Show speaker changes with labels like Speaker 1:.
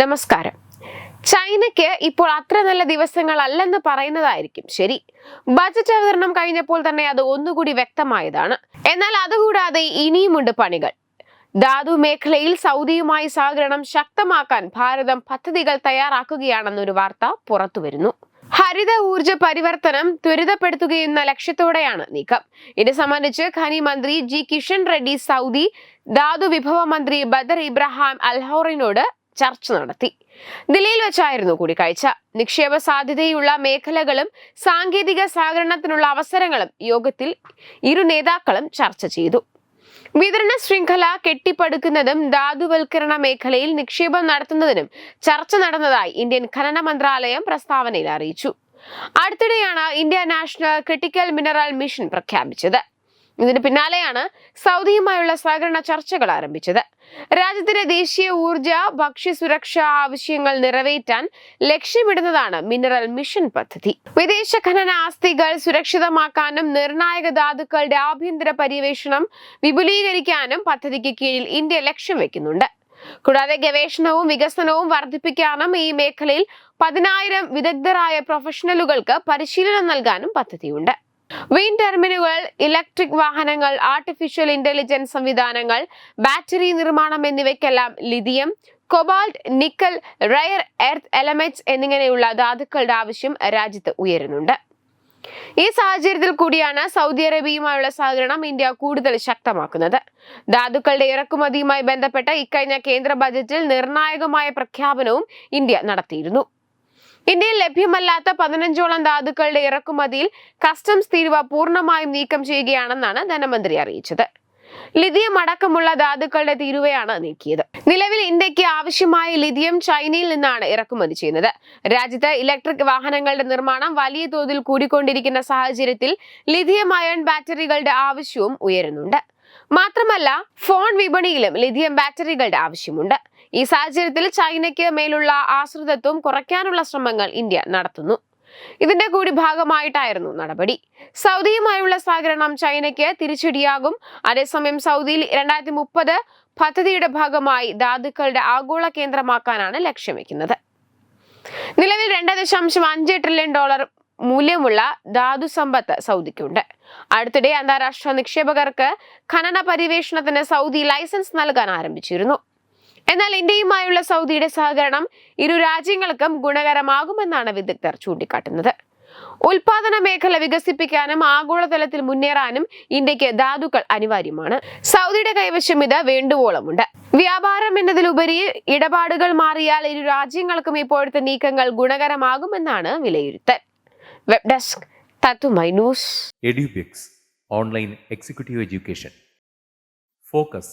Speaker 1: നമസ്കാരം. ചൈനയ്ക്ക് ഇപ്പോൾ അത്ര നല്ല ദിവസങ്ങളല്ലെന്ന് പറയുന്നതായിരിക്കും ശരി. ബജറ്റ് അവതരണം കഴിഞ്ഞപ്പോൾ തന്നെ അത് ഒന്നുകൂടി വ്യക്തമായതാണ്. എന്നാൽ അതുകൂടാതെ ഇനിയുമുണ്ട് പണികൾ. ധാതു മേഖലയിൽ സൗദിയുമായി സഹകരണം ശക്തമാക്കാൻ ഭാരതം പദ്ധതികൾ തയ്യാറാക്കുകയാണെന്നൊരു വാർത്ത പുറത്തുവരുന്നു. ഹരിത ഊർജ പരിവർത്തനം ത്വരിതപ്പെടുത്തുകയെന്ന ലക്ഷ്യത്തോടെയാണ് നീക്കം. ഇത് സംബന്ധിച്ച് ഖനി മന്ത്രി ജി. കിഷൻ റെഡ്ഡി സൗദി ധാതു വിഭവ മന്ത്രി ബദർ ഇബ്രഹാം അൽഹോറിനോട് ചർച്ച നടത്തി. ദില്ലിയിൽ വെച്ചായിരുന്നു കൂടിക്കാഴ്ച. നിക്ഷേപ സാധ്യതയുള്ള മേഖലകളും സാങ്കേതിക സഹകരണത്തിനുള്ള അവസരങ്ങളും യോഗത്തിൽ ഇരു നേതാക്കളും ചർച്ച ചെയ്തു. വിതരണ ശൃംഖല കെട്ടിപ്പടുക്കുന്നതും ധാതുവൽക്കരണ മേഖലയിൽ നിക്ഷേപം നടത്തുന്നതിനും ചർച്ച നടന്നതായി ഇന്ത്യൻ ഖനന മന്ത്രാലയം പ്രസ്താവനയിൽ അറിയിച്ചു. അടുത്തിടെയാണ് India national critical mineral mission പ്രഖ്യാപിച്ചത്. ഇതിന് പിന്നാലെയാണ് സൗദിയുമായുള്ള സഹകരണ ചർച്ചകൾ ആരംഭിച്ചത്. രാജ്യത്തിന്റെ ദേശീയ ഊർജ ഭക്ഷ്യസുരക്ഷാ ആവശ്യങ്ങൾ നിറവേറ്റാൻ ലക്ഷ്യമിടുന്നതാണ് മിനറൽ മിഷൻ പദ്ധതി. വിദേശ ഖനന ആസ്തികൾ സുരക്ഷിതമാക്കാനും നിർണായക ധാതുക്കളുടെ ആഭ്യന്തര പര്യവേഷണം വിപുലീകരിക്കാനും പദ്ധതിക്ക് കീഴിൽ ഇന്ത്യ ലക്ഷ്യം വെക്കുന്നുണ്ട്. കൂടാതെ ഗവേഷണവും വികസനവും വർദ്ധിപ്പിക്കാനും ഈ മേഖലയിൽ പതിനായിരം വിദഗ്ധരായ പ്രൊഫഷണലുകൾക്ക് പരിശീലനം നൽകാനും പദ്ധതിയുണ്ട്. വിൻഡ് ടെർമിനുകൾ ഇലക്ട്രിക് വാഹനങ്ങൾ ആർട്ടിഫിഷ്യൽ ഇന്റലിജൻസ് സംവിധാനങ്ങൾ ബാറ്ററി നിർമ്മാണം എന്നിവയ്ക്കെല്ലാം lithium cobalt nickel rare earth elements എന്നിങ്ങനെയുള്ള ധാതുക്കളുടെ ആവശ്യം രാജ്യത്ത് ഉയരുന്നുണ്ട്. ഈ സാഹചര്യത്തിൽ കൂടിയാണ് സൗദി അറേബ്യയുമായുള്ള സഹകരണം ഇന്ത്യ കൂടുതൽ ശക്തമാക്കുന്നത്. ധാതുക്കളുടെ ഇറക്കുമതിയുമായി ബന്ധപ്പെട്ട ഇക്കഴിഞ്ഞ കേന്ദ്ര ബജറ്റിൽ നിർണായകമായ പ്രഖ്യാപനവും ഇന്ത്യ നടത്തിയിരുന്നു. ഇന്ത്യയിൽ ലഭ്യമല്ലാത്ത പതിനഞ്ചോളം ധാതുക്കളുടെ ഇറക്കുമതിയിൽ കസ്റ്റംസ് തീരുവ പൂർണമായും നീക്കം ചെയ്യുകയാണെന്നാണ് ധനമന്ത്രി അറിയിച്ചത്. ലിഥിയം അടക്കമുള്ള ധാതുക്കളുടെ തീരുവയാണ് നീക്കിയത്. നിലവിൽ ഇന്ത്യയ്ക്ക് ആവശ്യമായ ലിഥിയം ചൈനയിൽ നിന്നാണ് ഇറക്കുമതി ചെയ്യുന്നത്. രാജ്യത്ത് ഇലക്ട്രിക് വാഹനങ്ങളുടെ നിർമ്മാണം വലിയ തോതിൽ കൂടിക്കൊണ്ടിരിക്കുന്ന സാഹചര്യത്തിൽ ലിഥിയം അയൺ ബാറ്ററികളുടെ ആവശ്യവും ഉയരുന്നുണ്ട്. മാത്രമല്ല ഫോൺ വിപണിയിലും ലിഥിയം ബാറ്ററികളുടെ ആവശ്യമുണ്ട്. ഈ സാഹചര്യത്തിൽ ചൈനയ്ക്ക് മേലുള്ള ആശ്രിതത്വം കുറയ്ക്കാനുള്ള ശ്രമങ്ങൾ ഇന്ത്യ നടത്തുന്നു. ഇതിന്റെ കൂടി ഭാഗമായിട്ടായിരുന്നു നടപടി. സൗദിയുമായുള്ള സഹകരണം ചൈനയ്ക്ക് തിരിച്ചടിയാകും. അതേസമയം സൗദിയിൽ രണ്ടായിരത്തി മുപ്പത് പദ്ധതിയുടെ ഭാഗമായി ധാതുക്കളുടെ ആഗോള കേന്ദ്രമാക്കാനാണ് ലക്ഷ്യം വെക്കുന്നത്. നിലവിൽ രണ്ട് ദശാംശം അഞ്ച് ട്രില്യൺ ഡോളർ മൂല്യമുള്ള ധാതു സമ്പത്ത് സൗദിക്കുണ്ട്. അടുത്തിടെ അന്താരാഷ്ട്ര നിക്ഷേപകർക്ക് ഖനന പരിവേഷണത്തിന് സൗദി ലൈസൻസ് നൽകാൻ ആരംഭിച്ചിരുന്നു. എന്നാൽ ഇന്ത്യയുമായുള്ള സൗദിയുടെ സഹകരണം ഇരു രാജ്യങ്ങൾക്കും ഗുണകരമാകുമെന്നാണ് വിദഗ്ധർ ചൂണ്ടിക്കാട്ടുന്നത്. ഉൽപാദന മേഖല വികസിപ്പിക്കാനും ആഗോളതലത്തിൽ മുന്നേറാനും ഇന്ത്യയ്ക്ക് ധാതുക്കൾ അനിവാര്യമാണ്. സൗദിയുടെ കൈവശം ഇത് വേണ്ടുവോളമുണ്ട്. വ്യാപാരം എന്നതിലുപരി ഇടപാടുകൾ മാറിയാൽ ഇരു രാജ്യങ്ങൾക്കും ഇപ്പോഴത്തെ നീക്കങ്ങൾ ഗുണകരമാകുമെന്നാണ് വിലയിരുത്തൽ. Web desk news.
Speaker 2: എഡ്യൂബിക്സ് online executive education. Focus